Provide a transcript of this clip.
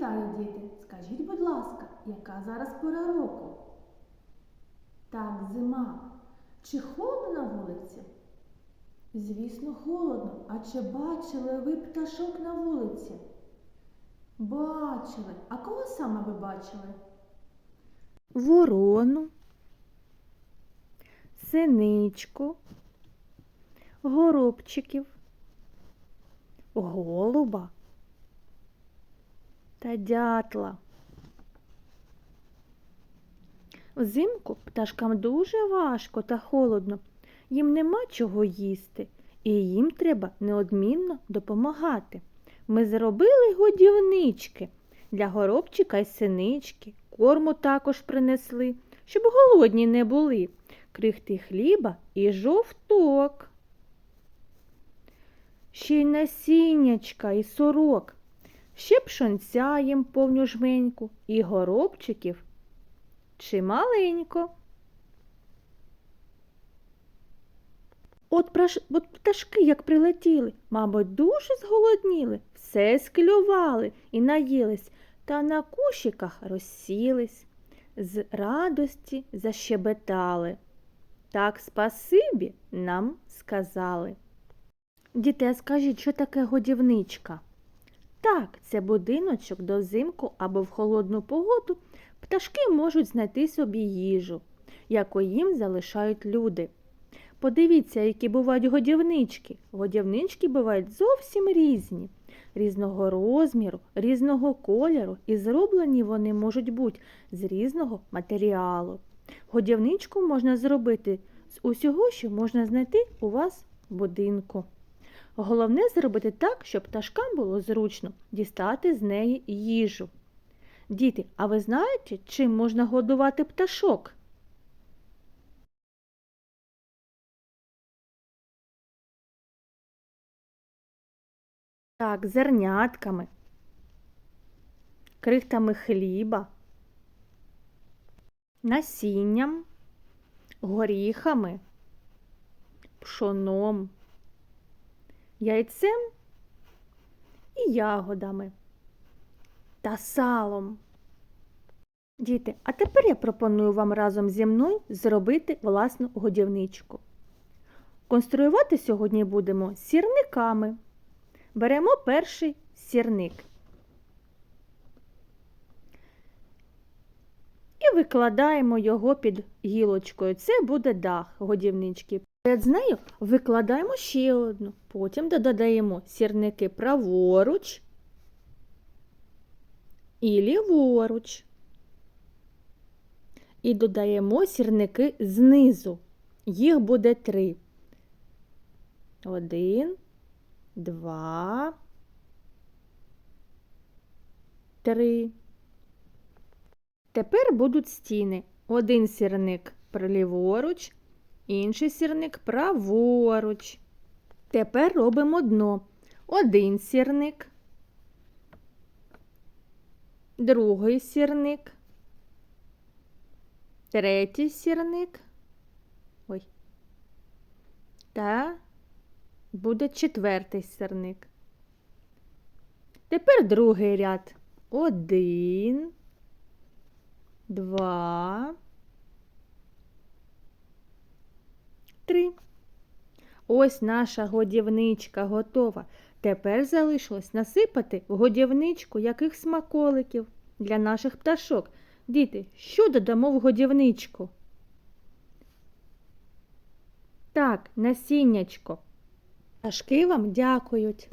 Вітаю, діти! Скажіть, будь ласка, яка зараз пора року? Так, зима. Чи холодно на вулиці? Звісно, холодно. А чи бачили ви пташок на вулиці? Бачили. А кого саме ви бачили? ворону, синичку, горобчиків, голуба та дятла. Взимку пташкам дуже важко та холодно, їм нема чого їсти, і їм треба неодмінно допомагати. Ми зробили годівнички для горобчика й синички, корму також принесли, щоб голодні не були, крихти хліба і жовток. Ще й насіннячка і сорок, ще пшонця їм повню жменьку, і горобчиків чималенько. От, праш... От пташки, як прилетіли, мабуть, дуже зголодніли, все склювали і наїлись, та на кущиках розсілись, з радості защебетали. Так спасибі нам сказали. Діти, а скажіть, що таке годівничка? Так, це будиночок до взимку або в холодну погоду пташки можуть знайти собі їжу, яку їм залишають люди. Подивіться, які бувають годівнички. Годівнички бувають зовсім різні, різного розміру, різного кольору, і зроблені вони можуть бути з різного матеріалу. Годівничку можна зробити з усього, що можна знайти у вас в будинку. Головне зробити так, щоб пташкам було зручно дістати з неї їжу. Діти, а ви знаєте, чим можна годувати пташок? Так, зернятками, крихтами хліба, насінням, горіхами, пшоном, яйцем і ягодами та салом. Діти, а тепер я пропоную вам разом зі мною зробити власну годівничку. Конструювати сьогодні будемо сірниками. Беремо перший сірник і викладаємо його під гілочкою. Це буде дах годівнички. Перед нею викладаємо ще одну. Потім додаємо сірники праворуч і ліворуч. І додаємо сірники знизу. Їх буде три. Один, два, три. Тепер будуть стіни. Один сірник ліворуч, інший сірник праворуч. Тепер робимо дно. Один сірник, другий сірник, третій сірник. Ой. Та буде четвертий сірник. Тепер другий ряд. Один, два, три. Ось наша годівничка готова. Тепер залишилось насипати в годівничку яких смаколиків для наших пташок. Діти, що додамо в годівничку? Так, насіннячко. Пташки вам дякують.